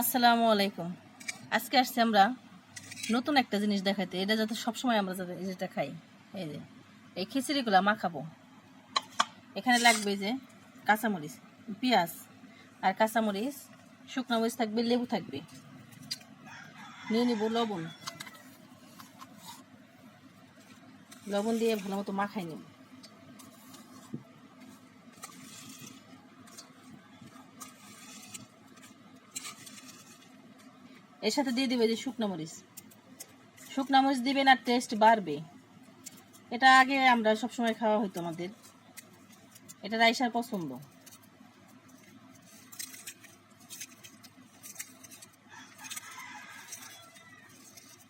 আসসালামু আলাইকুম। আজকে আসছি আমরা নতুন একটা জিনিস দেখাইতে। এটা যাতে সবসময় আমরা যাতে যেটা খাই, এই যে, এই খিচুড়িগুলো মাখাবো। এখানে লাগবে যে কাঁচামরিচ, পেঁয়াজ আর কাঁচামরিচ, শুকনো মরিচ থাকবে, লেবু থাকবে। নিয়ে নিব লবণ। লবণ দিয়ে ভালো মতো মাখাই নেব। এর সাথে দিয়ে দিবে যে শুকনো মরিচ। শুকনো মরিচ দিবেন আর টেস্ট বাড়বে। এটা আগে আমরা সবসময় খাওয়া হতো আমাদের। এটা রাইসার পছন্দ।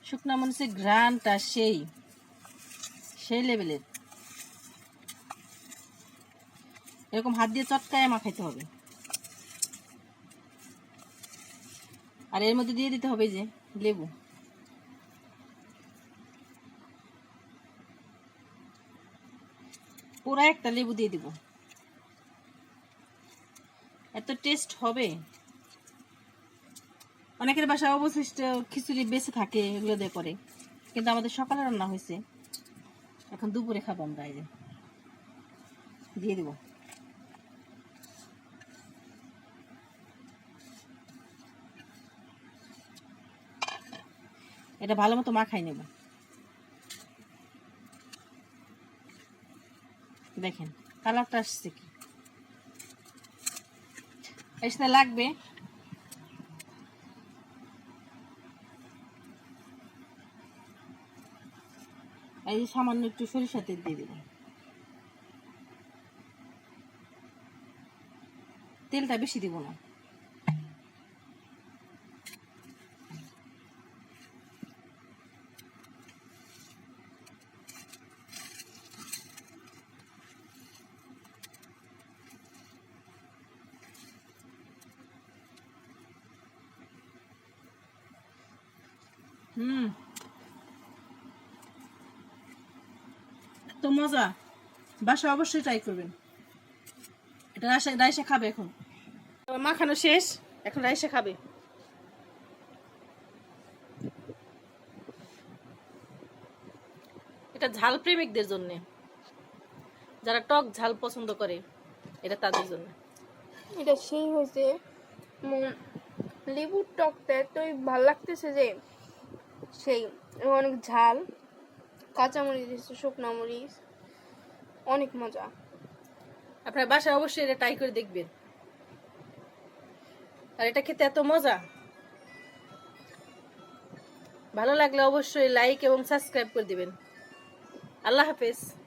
শুকনো মরিচের ঘ্রাণটা সেই সেই লেভেলের এরকম হাত দিয়ে চটকায় মাখাইতে হবে। আর এর মধ্যে দিয়ে দিতে হবে যে লেবু। পুরো একটা লেবু দিয়ে দিব। এত টেস্ট হবে। অনেকের বাসায় অবশিষ্ট খিচুড়ি বেঁচে থাকে এগুলো দিয়ে করে, কিন্তু আমাদের সকালে রান্না হয়েছে। এখন দুপুরে খাব আমরা এই যে। দিয়ে দিব। এটা ভালো মতো মাখাই নেব। দেখেন, কালারটা আসছে কি? এর সাথে লাগবে। এই সামান্য একটু সরিষা তেল দিয়ে দেবেন তেলটা বেশি দিব না। হুম। তো মজা। বাসা অবশ্যই ট্রাই করবেন। এটা রাইসে রাইসে খাবে এখন। মাখানো শেষ, এখন রাইসে খাবে। এটা ঝাল প্রেমিকদের জন্য। যারা টক ঝাল পছন্দ করে, এটা তাদের জন্য। এটা সেই হয়েছে লেবুর টকটা এতই ভালো লাগতেছে যে সেই, অনেক ঝাল কাঁচামরিচ দিয়েছে, শুকনো মরিচ, অনেক মজা। আপনার বাসায় অবশ্যই এটা ট্রাই করে দেখবেন। আর এটা খেতে এত মজা। ভালো লাগলে অবশ্যই লাইক এবং সাবস্ক্রাইব করে দিবেন। আল্লাহ হাফেজ।